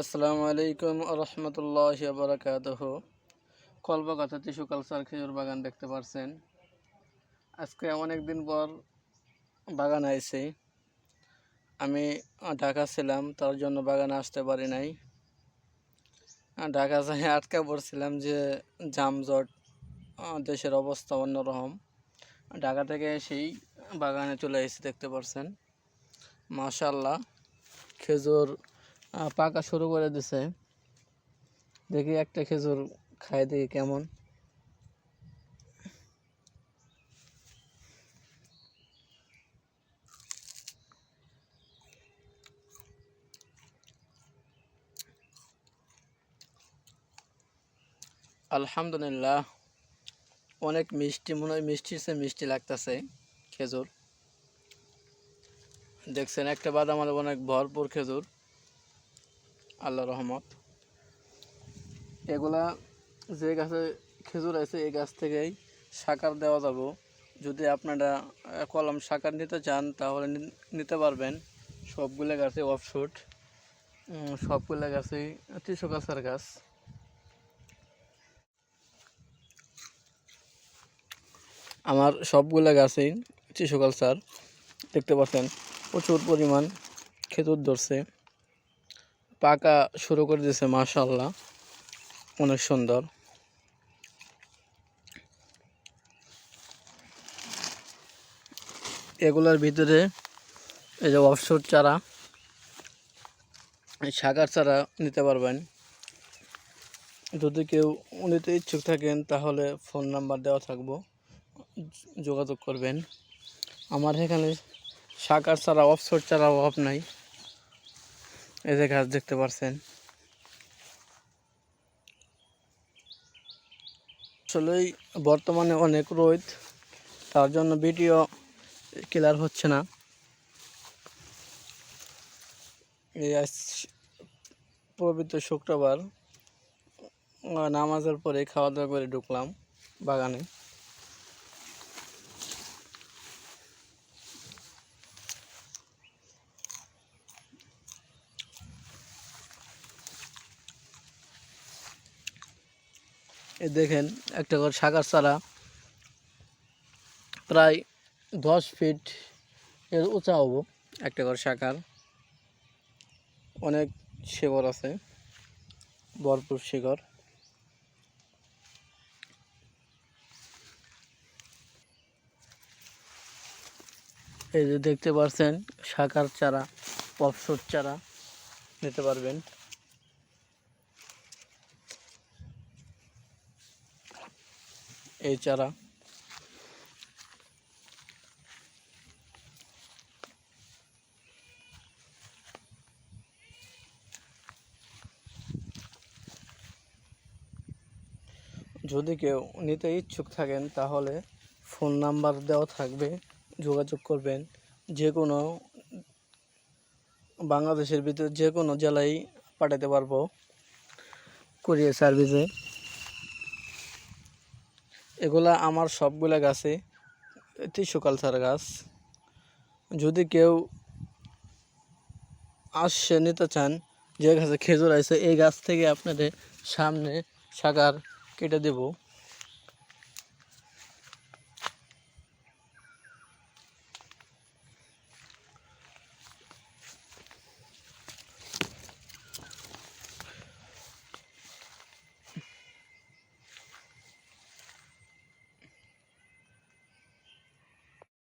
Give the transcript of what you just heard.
আসসালামু আলাইকুম রহমতুল্লাহ বারাকাতহ। কলবাগাথা tissue culture খেজুর বাগান দেখতে পারছেন। আজকে অনেক দিন পর বাগান আইছি। আমি ঢাকা ছিলাম, তার জন্য বাগানে আসতে পারি নাই। ঢাকা যাই আটকা পড়ছিলাম যে জামজট দেশের অবস্থা অন্যরকম। ঢাকা থেকে সেই বাগানে চলে এসেছি, দেখতে পারছেন। মাশাল্লাহ খেজুর পাকা শুরু করে দিছে। দেখি একটা খেজুর খাই দেখি কেমন। আলহামদুলিল্লাহ, অনেক মিষ্টি, মনে হয় মিষ্টি সে মিষ্টি লাগতেছে খেজুর। দেখছেন, একটা বাদাম আলু অনেক ভরপুর খেজুর। আল্লাহ রহমত। এগুলা যে গাছে খেজুর আছে এই গাছ থেকেই সাকার দেওয়া যাব। যদি আপনারা কলম সাকার নিতে চান, তাহলে নিতে পারবেন। সবগুলো গাছে অফশুট সবগুলো গাছেই টিসু গাছের গাছ। আমার সবগুলো গাছেই টিসু কালচার দেখতে পাচ্ছেন, প্রচুর পরিমাণ খেজুর ধরছে। পাকা শুরু করে দিয়েছে মাশাল্লাহ অনেক সুন্দর। এগুলোর ভিতরে এই যে অফশোর চারা শাকার চারা নিতে পারবেন। যদি কেউ নিতে ইচ্ছুক থাকেন, তাহলে ফোন নাম্বার দেওয়া থাকব। যোগাযোগ করবেন। আমার এখানে শাকার চারা, অফশোর চারা অভাব নাই। এই যে গাছ দেখতে পাচ্ছেন আসলেই বর্তমানে অনেক রোদ, তার জন্য ভিডিও ক্লিয়ার হচ্ছে না। এই পবিত্র শুক্রবার নামাজের পরে খাওয়া দাওয়া করে ঢুকলাম বাগানে। এই দেখেন, একটা করে শাকার চারা। প্রায় দশ ফিট এর উঁচা হব একটা করে শাকার অনেক শিকড় আছে, ভরপুর শিকড়। এই যে দেখতে পাচ্ছেন শাকার চারা, পপসর চারা, নিতে পারবেন। এই চারা। যদি কেউ নিতে ইচ্ছুক থাকেন, তাহলে ফোন নাম্বার দেওয়া থাকবে, যোগাযোগ করবেন। যে কোনো বাংলাদেশের ভিতরে যে কোনো জেলায় পাঠাতে পারব। কুরিয়ার সার্ভিসে। এগুলা আমার সবগুলা গাছে টিস্যু কালচার গাছ। যদি কেউ আসছে নিতে চান, যে গাছে খেজুর আছে, এই গাছ থেকে আপনাদের সামনে সাকার কেটে দেব।